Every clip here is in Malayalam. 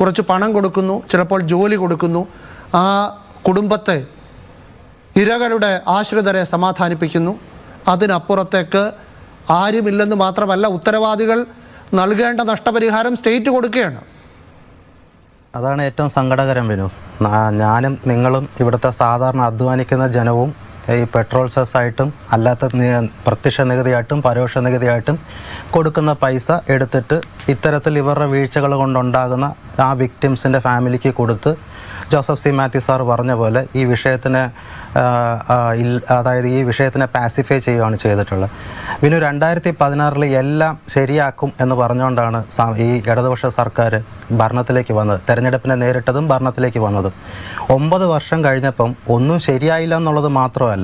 കുറച്ച് പണം കൊടുക്കുന്നു ചിലപ്പോൾ ജോലി കൊടുക്കുന്നു. ആ കുടുംബത്തെ ഇരകളുടെ ആശ്രിതരെ സമാധാനിപ്പിക്കുന്നു. അതിനപ്പുറത്തേക്ക് ആരുമില്ലെന്ന് മാത്രമല്ല ഉത്തരവാദികൾ നൽകേണ്ട നഷ്ടപരിഹാരം സ്റ്റേറ്റ് കൊടുക്കുകയാണ്. അതാണ് ഏറ്റവും സങ്കടകരം വിനു. ഞാനും നിങ്ങളും ഇവിടുത്തെ സാധാരണ അധ്വാനിക്കുന്ന ജനവും ഈ പെട്രോൾ സെസ്സായിട്ടും അല്ലാത്ത പ്രത്യക്ഷ നികുതിയായിട്ടും പരോക്ഷ നികുതിയായിട്ടും കൊടുക്കുന്ന പൈസ എടുത്തിട്ട് ഇത്തരത്തിൽ ഇവരുടെ വീഴ്ചകൾ കൊണ്ടുണ്ടാകുന്ന ആ വിക്ടിംസിന്റെ ഫാമിലിക്ക് കൊടുത്ത് ജോസഫ് സി. മാത്യു സാർ പറഞ്ഞ പോലെ ഈ വിഷയത്തിനെ അതായത് ഈ വിഷയത്തിനെ പാസിഫൈ ചെയ്യുകയാണ് ചെയ്തിട്ടുള്ളത്. പിന്നെ രണ്ടായിരത്തി പതിനാറിൽ എല്ലാം ശരിയാക്കും എന്ന് പറഞ്ഞുകൊണ്ടാണ് ഈ ഇടതുപക്ഷ സർക്കാർ ഭരണത്തിലേക്ക് വന്നത്. തെരഞ്ഞെടുപ്പിനെ നേരിട്ടതും ഭരണത്തിലേക്ക് വന്നതും. ഒമ്പത് വർഷം കഴിഞ്ഞപ്പം ഒന്നും ശരിയായില്ല എന്നുള്ളത് മാത്രമല്ല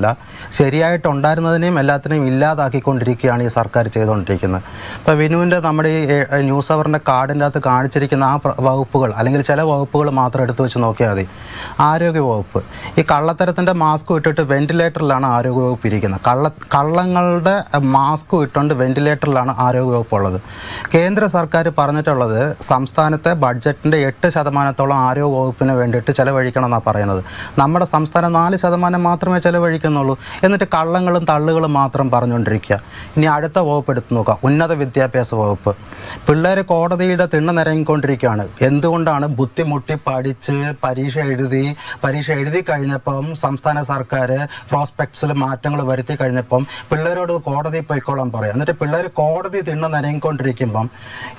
ശരിയായിട്ടുണ്ടായിരുന്നതിനെയും എല്ലാത്തിനെയും ഇല്ലാതാക്കിക്കൊണ്ടിരിക്കുകയാണ് ഈ സർക്കാർ ചെയ്തുകൊണ്ടിരിക്കുന്നത്. ഇപ്പോൾ വിനുവിന്റെ നമ്മുടെ ഈ ന്യൂസ് അവറിന്റെ കാർഡിന്റെ അകത്ത് കാണിച്ചിരിക്കുന്ന ആ വകുപ്പുകൾ അല്ലെങ്കിൽ ചില വകുപ്പുകൾ മാത്രം എടുത്തു വെച്ച് നോക്കിയാൽ മതി. ആരോഗ്യ വകുപ്പ് ഈ കള്ളത്തരത്തിന്റെ മാസ്ക് ഇട്ടിട്ട് വെന്റിലേറ്ററിലാണ് ആരോഗ്യ വകുപ്പ് ഇരിക്കുന്നത്. കള്ള കള്ളങ്ങളുടെ മാസ്ക് ഇട്ടുകൊണ്ട് വെന്റിലേറ്ററിലാണ് ആരോഗ്യ വകുപ്പ് ഉള്ളത്. കേന്ദ്ര സർക്കാർ പറഞ്ഞിട്ടുള്ളത് സംസ്ഥാനത്തെ ബഡ്ജറ്റിന്റെ എട്ട് ശതമാനത്തോളം ആരോഗ്യ വകുപ്പിന് വേണ്ടിയിട്ട് ചെലവഴിക്കണമെന്നാണ് പറയുന്നത്. നമ്മുടെ സംസ്ഥാനം നാല് ശതമാനം മാത്രമേ ചെലവഴിക്കുന്നുള്ളൂ എന്നിട്ട് കള്ളങ്ങളും തള്ളുകളും മാത്രം പറഞ്ഞുകൊണ്ടിരിക്കുക. ഇനി അടുത്ത വകുപ്പ് എടുത്ത് നോക്കാം. ഉന്നത വിദ്യാഭ്യാസ വകുപ്പ്. പിള്ളേർ കോടതിയുടെ തിണ്ണ നിരങ്ങിക്കൊണ്ടിരിക്കുകയാണ് എന്തുകൊണ്ടാണ് ബുദ്ധിമുട്ടി പഠിച്ച് പരീക്ഷ എഴുതി പരീക്ഷ എഴുതി കഴിഞ്ഞപ്പം സംസ്ഥാന സർക്കാർ പ്രോസ്പെക്ട്സിൽ മാറ്റങ്ങൾ വരുത്തി കഴിഞ്ഞപ്പം പിള്ളേരോട് കോടതി പോയിക്കോളാൻ പറയാം. എന്നിട്ട് പിള്ളേർ കോടതി തിണ്ണ നിരങ്ങിക്കൊണ്ടിരിക്കുമ്പം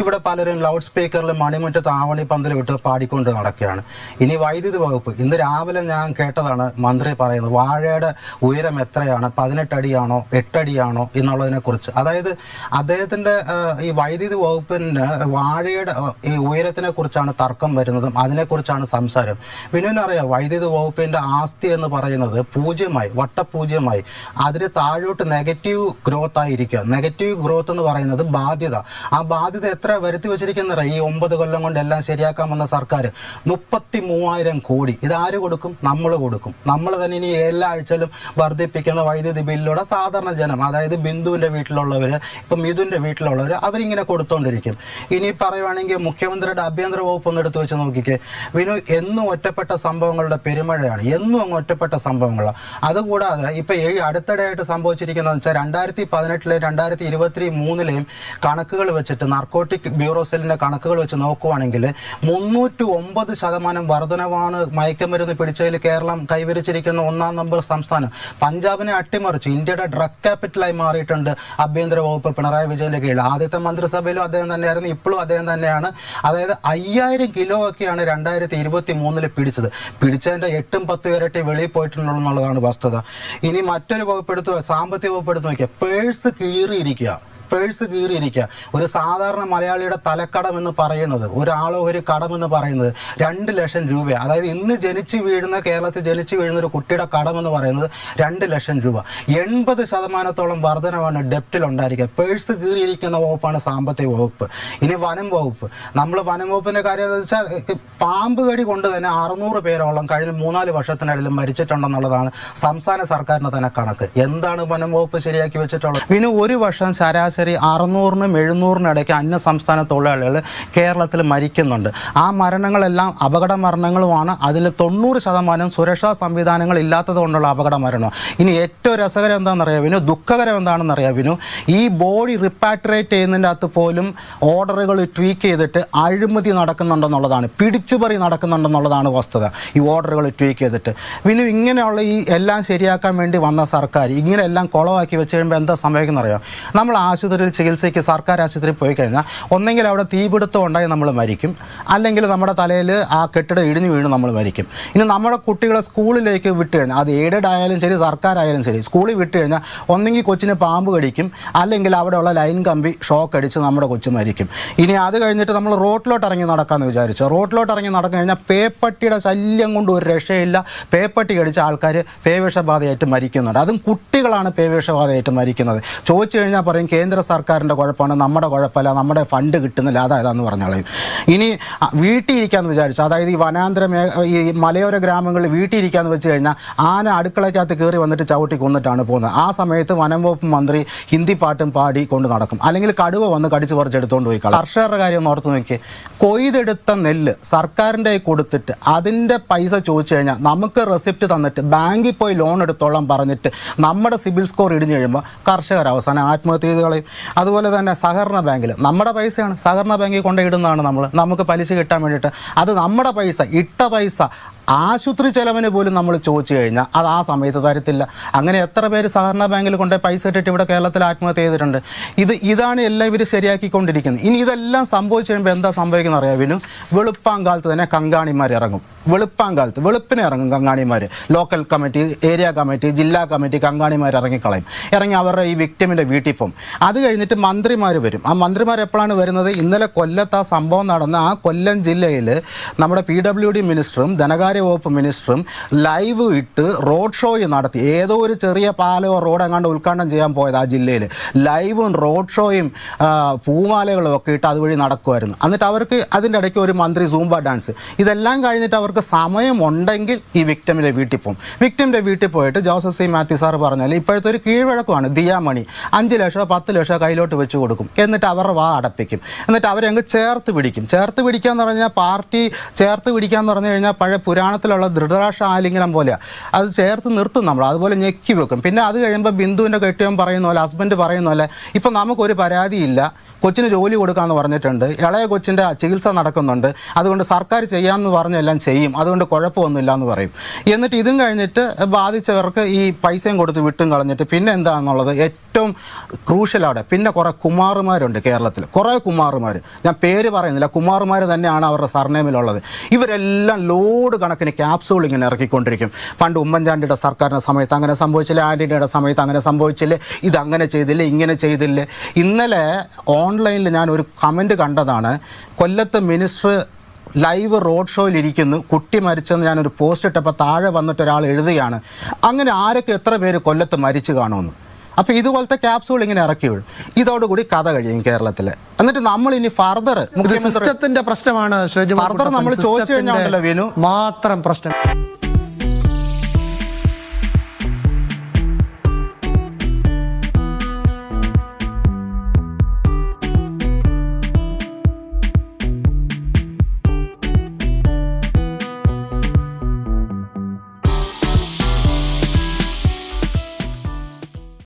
ഇവിടെ പലരും ലൗഡ് സ്പീക്കറിൽ മണിമുറ്റത്ത് ആവണി പന്തൽ വിട്ട് പാടിക്കൊണ്ട് നടക്കുകയാണ്. ഇനി വൈദ്യുതി വകുപ്പ്. ഇന്ന് രാവിലെ ഞാൻ കേട്ടതാണ് മന്ത്രി പറയുന്നത്. വാഴയുടെ ഉയരം എത്രയാണ്? പതിനെട്ടടിയാണോ? എട്ടടിയാണോ? എന്നുള്ളതിനെ കുറിച്ച്. അതായത് അദ്ദേഹത്തിന്റെ ഈ വൈദ്യുതി വകുപ്പിന് വാഴയുടെ ഈ ഉയരത്തിനെ കുറിച്ചാണ് തർക്കം വരുന്നതും അതിനെക്കുറിച്ചാണ് സംസാരം. വിനുവിനറിയാം വൈദ്യുതി വകുപ്പിന്റെ ആസ്തി എന്ന് പറയുന്നത് പൂജ്യമായി വട്ടപൂജ്യമായി. അതിന് താഴോട്ട് നെഗറ്റീവ് ഗ്രോത്ത് ആയിരിക്കുക. നെഗറ്റീവ് ഗ്രോത്ത് എന്ന് പറയുന്നത് ബാധ്യത. ആ ബാധ്യത എത്ര വരുത്തി വെച്ചിരിക്കുന്ന ഈ ഒമ്പത് കൊല്ലം കൊണ്ട് എല്ലാം ശരിയാക്കാൻ വന്ന സർക്കാർ. മുപ്പത്തി മൂവായിരം കോടി. ഇതാര് കൊടുക്കും? നമ്മൾ കൊടുക്കും. നമ്മൾ തന്നെ ഇനി എല്ലാ ആഴ്ചയിലും വർദ്ധിപ്പിക്കുന്ന വൈദ്യുതി ബില്ലിലൂടെ സാധാരണ ജനം അതായത് ബിന്ദുവിന്റെ വീട്ടിലുള്ളവർ ഇപ്പം മിഥുന്റെ വീട്ടിലുള്ളവർ അവരിങ്ങനെ കൊടുത്തുകൊണ്ടിരിക്കും ഇനി പറയുവാണെങ്കിൽ മുഖ്യമന്ത്രിയുടെ ആഭ്യന്തര വകുപ്പ് ഒന്ന് എടുത്ത് വെച്ച് നോക്കിക്കേ. വിനു എന്നും ഒറ്റപ്പെട്ട സംഭവങ്ങളുടെ പെരുമഴയാണ്. എന്നും അങ്ങ് ഒറ്റപ്പെട്ട സംഭവങ്ങളാണ് അതുകൂടാതെ ഇപ്പം ഈ അടുത്തിടെയായിട്ട് സംഭവിച്ചിരിക്കുന്നതെന്ന് വെച്ചാൽ രണ്ടായിരത്തി പതിനെട്ടിലെയും രണ്ടായിരത്തി ഇരുപത്തി മൂന്നിലെയും കണക്കുകൾ വെച്ചിട്ട് നാർക്കോട്ടിക് ബ്യൂറോ സെല്ലിന്റെ കണക്കുകൾ വെച്ച് നോക്കുവാണെങ്കിൽ മുന്നൂറ്റി ഒമ്പത് ശതമാനം വർധനവാണ് മയക്കുമരുന്ന് പിടിച്ചതിൽ കേരളം കൈവരിച്ചിരിക്കുന്ന ഒന്നാം നമ്പർ സംസ്ഥാനം. പഞ്ചാബിനെ അട്ടിമറിച്ചു. ഇന്ത്യയുടെ ഡ്രഗ് ക്യാപിറ്റലായി മാറിയിട്ടുണ്ട് ആഭ്യന്തര വകുപ്പ് പിണറായി വിജയന്റെ കീഴിൽ. ആദ്യത്തെ മന്ത്രിസഭയിലും അദ്ദേഹം തന്നെയായിരുന്നു. ഇപ്പോഴും അദ്ദേഹം തന്നെയാണ്. അതായത് അയ്യായിരം കിലോ ഒക്കെയാണ് രണ്ടായിരത്തി ഇരുപത്തി മൂന്നിൽ പിടിച്ചത്. പിടിച്ചതിന്റെ എട്ടും പത്തും ഇരട്ടി വെളിയിൽ എന്നുള്ളതാണ് വസ്തുത. ഇനി മറ്റൊരു വകുപ്പ് എടുത്ത് സാമ്പത്തിക വകുപ്പ് എടുത്ത് നോക്കിയാൽ പേഴ്സ് കീറിയിരിക്കുക. പേഴ്സ് കീറിയിരിക്കുക. ഒരു സാധാരണ മലയാളിയുടെ തലക്കടം എന്ന് പറയുന്നത് ഒരാളോ ഒരു കടം എന്ന് പറയുന്നത് രണ്ട് ലക്ഷം രൂപ അതായത് ഇന്ന് ജനിച്ചു വീഴുന്ന കേരളത്തിൽ ജനിച്ചു വീഴുന്ന ഒരു കുട്ടിയുടെ കടം എന്ന് പറയുന്നത് രണ്ട് ലക്ഷം രൂപ. എൺപത് ശതമാനത്തോളം വർധനമാണ് ഡെപ്റ്റിൽ ഉണ്ടായിരിക്കുക. പേഴ്സ് കീറിയിരിക്കുന്ന വകുപ്പാണ് സാമ്പത്തിക വകുപ്പ്. ഇനി വനം വകുപ്പ്. നമ്മൾ വനം വകുപ്പിന്റെ കാര്യം എന്ന് വെച്ചാൽ പാമ്പ് കടി കൊണ്ട് തന്നെ അറുന്നൂറ് പേരോളം കഴിഞ്ഞ മൂന്നാൽ വർഷത്തിനിടയിൽ മരിച്ചിട്ടുണ്ടെന്നുള്ളതാണ് സംസ്ഥാന സർക്കാരിന് തന്നെ കണക്ക്. എന്താണ് വനം വകുപ്പ് ശരിയാക്കി വെച്ചിട്ടുള്ളത്? പിന്നെ ഒരു വർഷം ശരാശരി അറുന്നൂറിനും എഴുന്നൂറിനും ഇടയ്ക്ക് അന്യ സംസ്ഥാന തൊഴിലാളികൾ കേരളത്തിൽ മരിക്കുന്നുണ്ട്. ആ മരണങ്ങളെല്ലാം അപകട മരണങ്ങളുമാണ്. അതിൽ തൊണ്ണൂറ് ശതമാനം സുരക്ഷാ സംവിധാനങ്ങൾ ഇല്ലാത്തത് കൊണ്ടുള്ള അപകട മരണം ഇനി ഏറ്റവും രസകരം എന്താണെന്നറിയാം വിനു? ദുഃഖകരം എന്താണെന്നറിയാം വിനു? ഈ ബോഡി റിപ്പാട്രേറ്റ് ചെയ്യുന്നതിന്റെ അകത്ത് പോലും ഓർഡറുകൾ ട്വീക്ക് ചെയ്തിട്ട് അഴിമതി നടക്കുന്നുണ്ടെന്നുള്ളതാണ്. പിടിച്ചുപറി നടക്കുന്നുണ്ടെന്നുള്ളതാണ് വസ്തുത. ഈ ഓർഡറുകൾ ട്വീക്ക് ചെയ്തിട്ട്. വിനു ഇങ്ങനെയുള്ള ഈ എല്ലാം ശരിയാക്കാൻ വേണ്ടി വന്ന സർക്കാർ ഇങ്ങനെയെല്ലാം കുളമാക്കി വെച്ച് കഴിയുമ്പോൾ എന്താ സംഭവിക്കുന്നറിയാം? നമ്മൾ ആശുപത്രിയിൽ ചികിത്സയ്ക്ക് സർക്കാർ ആശുപത്രിയിൽ പോയി കഴിഞ്ഞാൽ ഒന്നെങ്കിൽ അവിടെ തീപിടുത്തം ഉണ്ടായി നമ്മൾ മരിക്കും. അല്ലെങ്കിൽ നമ്മുടെ തലയിൽ ആ കെട്ടിടം ഇടിഞ്ഞു വീണ് നമ്മൾ മരിക്കും. ഇനി നമ്മുടെ കുട്ടികളെ സ്കൂളിലേക്ക് വിട്ട് കഴിഞ്ഞാൽ അത് എയ്ഡഡ് ആയാലും ശരി സർക്കാരായാലും ശരി സ്കൂളിൽ വിട്ട് കഴിഞ്ഞാൽ ഒന്നെങ്കിൽ കൊച്ചിന് പാമ്പ് കടിക്കും. അല്ലെങ്കിൽ അവിടെയുള്ള ലൈൻ കമ്പി ഷോക്ക് അടിച്ച് നമ്മുടെ കൊച്ചു മരിക്കും. ഇനി അത് കഴിഞ്ഞിട്ട് നമ്മൾ റോട്ടിലോട്ട് ഇറങ്ങി നടക്കാമെന്ന് വിചാരിച്ചു. റോട്ടിലോട്ട് ഇറങ്ങി നടന്നു കഴിഞ്ഞാൽ പേപ്പട്ടിയുടെ ശല്യം കൊണ്ട് ഒരു രക്ഷയില്ല. പേപ്പട്ടി കടിച്ച ആൾക്കാർ പേവിഷബാധയായിട്ട് മരിക്കുന്നുണ്ട്. അതും കുട്ടികളാണ് പേവിഷബാധയായിട്ട് മരിക്കുന്നത്. ചോദിച്ചു കഴിഞ്ഞാൽ പറയും കേന്ദ്ര കേന്ദ്ര സർക്കാരിന്റെ കുഴപ്പമാണ് നമ്മുടെ കുഴപ്പമില്ല നമ്മുടെ ഫണ്ട് കിട്ടുന്നില്ല അതായതാന്ന് പറഞ്ഞാൽ ഇനി വീട്ടിയിരിക്കാന്ന് വിചാരിച്ചു. അതായത് ഈ വനാന്തര ഈ മലയോര ഗ്രാമങ്ങളിൽ വീട്ടിൽ ഇരിക്കാന്ന് വെച്ച് കഴിഞ്ഞാൽ ആന അടുക്കളയ്ക്കകത്ത് കയറി വന്നിട്ട് ചവിട്ടി കൊന്നിട്ടാണ് പോകുന്നത്. ആ സമയത്ത് വനം വകുപ്പ് മന്ത്രി ഹിന്ദി പാട്ടും പാടി കൊണ്ട് നടക്കും. അല്ലെങ്കിൽ കടുവ വന്ന് കടിച്ചു പറിച്ചെടുത്തുകൊണ്ട് പോയി. കർഷകരുടെ കാര്യം ഒന്ന് ഓർത്ത് നോക്കി കൊയ്തെടുത്ത നെല്ല് സർക്കാരിന്റെ കൊടുത്തിട്ട് അതിന്റെ പൈസ ചോദിച്ചു കഴിഞ്ഞാൽ നമുക്ക് റെസിപ്റ്റ് തന്നിട്ട് ബാങ്കിൽ പോയി ലോൺ എടുത്തോളം പറഞ്ഞിട്ട് നമ്മുടെ സിബിൽ സ്കോർ ഇടിഞ്ഞു കഴിയുമ്പോൾ കർഷകർ അവസാനം ആത്മഹത്യ ചെയ്ത് കളയും. അതുപോലെ തന്നെ സഹകരണ ബാങ്കിൽ നമ്മുടെ പൈസയാണ് സഹകരണ ബാങ്കിൽ കൊണ്ടിടുന്നതാണ് നമ്മൾ നമുക്ക് പലിശ കിട്ടാൻ വേണ്ടിയിട്ട്. അത് നമ്മുടെ പൈസ ഇട്ട പൈസ. ആശുപത്രി ചെലവിന് പോലും നമ്മൾ ചോദിച്ചു കഴിഞ്ഞാൽ അത് ആ സമയത്ത് തരത്തില്ല. അങ്ങനെ എത്ര പേര് സഹകരണ ബാങ്കിൽ കൊണ്ട് പൈസ ഇട്ടിട്ട് ഇവിടെ കേരളത്തിൽ ആത്മഹത്യ ചെയ്തിട്ടുണ്ട്. ഇത് ഇതാണ് എല്ലാം ഇവർ ശരിയാക്കിക്കൊണ്ടിരിക്കുന്നത്. ഇനി ഇതെല്ലാം സംഭവിച്ചു കഴിയുമ്പോൾ എന്താ സംഭവിക്കുന്നത് അറിയാം വിനു? വെളുപ്പാങ്കാലത്ത് തന്നെ കങ്കാണിമാർ ഇറങ്ങും. വെളുപ്പാങ്കാലത്ത് വെളുപ്പിനെ ഇറങ്ങും കങ്കാണിമാർ ലോക്കൽ കമ്മിറ്റി ഏരിയ കമ്മിറ്റി ജില്ലാ കമ്മിറ്റി കങ്കാണിമാർ ഇറങ്ങിക്കളയും. ഇറങ്ങി അവരുടെ ഈ വിക്ടിമിന്റെ വീട്ടിൽ പോകും. അത് കഴിഞ്ഞിട്ട് മന്ത്രിമാർ വരും. ആ മന്ത്രിമാർ എപ്പോഴാണ് വരുന്നത്? ഇന്നലെ കൊല്ലത്ത് ആ സംഭവം നടന്ന ആ കൊല്ലം ജില്ലയിൽ നമ്മുടെ പി ഡബ്ല്യു ഡി മിനിസ്റ്ററും ധനകാര്യ വകുപ്പ് മിനിസ്റ്ററും ലൈവ് ഇട്ട് റോഡ് ഷോ നടത്തി. ഏതോ ഒരു ചെറിയ പാലോ റോഡ് എങ്ങാണ്ട് ഉദ്ഘാടനം ചെയ്യാൻ പോയത് ആ ജില്ലയിൽ ലൈവും റോഡ് ഷോയും പൂമാലകളും ഒക്കെ ഇട്ട് അതുവഴി നടക്കുമായിരുന്നു എന്നിട്ട് അവർക്ക് അതിന്റെ ഇടയ്ക്ക് ഒരു മന്ത്രി സൂംബ ഡാൻസ്. ഇതെല്ലാം കഴിഞ്ഞിട്ട് അവർക്ക് സമയമുണ്ടെങ്കിൽ ഈ വിക്ടമിന്റെ വീട്ടിൽ പോകും വിക്ടിമിന്റെ വീട്ടിൽ പോയിട്ട് ജോസഫ് സി. മാത്യു സാർ പറഞ്ഞാൽ ഇപ്പോഴത്തെ ഒരു കീഴ്വഴക്കമാണ് ദിയാമണി. അഞ്ച് ലക്ഷമോ പത്ത് ലക്ഷമോ കയ്യിലോട്ട് വെച്ച് കൊടുക്കും. എന്നിട്ട് അവരുടെ വാ അടപ്പിക്കും. എന്നിട്ട് അവരെ അങ്ങ് ചേർത്ത് പിടിക്കും. ചേർത്ത് പിടിക്കുക എന്ന് പറഞ്ഞാൽ പാർട്ടി ചേർത്ത് പിടിക്കുക എന്ന് പറഞ്ഞു കഴിഞ്ഞാൽ പഴയ പുരാണത്തിലുള്ള ധൃതരാഷ്ട്ര ആലിംഗനം പോലെയാണ് അത് ചേർത്ത് നിർത്തും നമ്മൾ അതുപോലെ ഞെക്കി വെക്കും. പിന്നെ അത് കഴിയുമ്പോൾ ബിന്ദുവിന്റെ കെട്ടിയവൻ പറയുന്ന പോലെ ഹസ്ബൻഡ് പറയുന്ന പോലെ ഇപ്പം നമുക്കൊരു പരാതിയില്ല കൊച്ചിന് ജോലി കൊടുക്കാമെന്ന് പറഞ്ഞിട്ടുണ്ട് ഇളയ കൊച്ചിന്റെ ചികിത്സ നടക്കുന്നുണ്ട് അതുകൊണ്ട് സർക്കാർ ചെയ്യാമെന്ന് പറഞ്ഞെല്ലാം ചെയ്യും അതുകൊണ്ട് കുഴപ്പമൊന്നുമില്ല എന്ന് പറയും. എന്നിട്ട് ഇതും കഴിഞ്ഞിട്ട് ബാധിച്ചവർക്ക് ഈ പൈസയും കൊടുത്ത് വിട്ടും കളഞ്ഞിട്ട് പിന്നെ എന്താണെന്നുള്ളത് ഏറ്റവും ക്രൂഷ്യലാണ് പിന്നെ കുറേ കുമാറുമാരുണ്ട് കേരളത്തിൽ കുറേ കുമാറുമാർ ഞാൻ പേര് പറയുന്നില്ല കുമാറുമാർ തന്നെയാണ് അവരുടെ സർനേമിലുള്ളത്. ഇവരെല്ലാം ലോഡ് കണക്കിന് ക്യാപ്സൂൾ ഇങ്ങനെ ഇറക്കിക്കൊണ്ടിരിക്കും. പണ്ട് ഉമ്മൻചാണ്ടിയുടെ സർക്കാരിന്റെ സമയത്ത് അങ്ങനെ സംഭവിച്ചില്ല ആന്റണിയുടെ സമയത്ത് അങ്ങനെ സംഭവിച്ചില്ലേ ഇതങ്ങനെ ചെയ്തില്ല ഇങ്ങനെ ചെയ്തില്ല. ഇന്നലെ ഓൺലൈനിൽ ഞാൻ ഒരു കമന്റ് കണ്ടതാണ്. കൊല്ലത്ത് മിനിസ്റ്റർ ലൈവ് റോഡ് ഷോയിൽ ഇരിക്കുന്നു. കുട്ടി മരിച്ചെന്ന് ഞാനൊരു പോസ്റ്റ് ഇട്ടപ്പോൾ താഴെ വന്നിട്ട് ഒരാൾ എഴുതുകയാണ്. അങ്ങനെ ആരൊക്കെ എത്ര പേര് കൊല്ലത്ത് മരിച്ചു കാണുമെന്ന്. അപ്പോൾ ഇതുപോലത്തെ ക്യാപ്സൂൾ ഇങ്ങനെ ഇറക്കി വീഴും ഇതോടുകൂടി കഥ കഴിയും കേരളത്തിൽ എന്നിട്ട് നമ്മൾ ഇനി ഫർദർ സിസ്റ്റത്തിന്റെ പ്രശ്നമാണ് ഫർദർ നമ്മൾ ചോദിച്ചു കഴിഞ്ഞാൽ വിനു. മാത്രം പ്രശ്നം.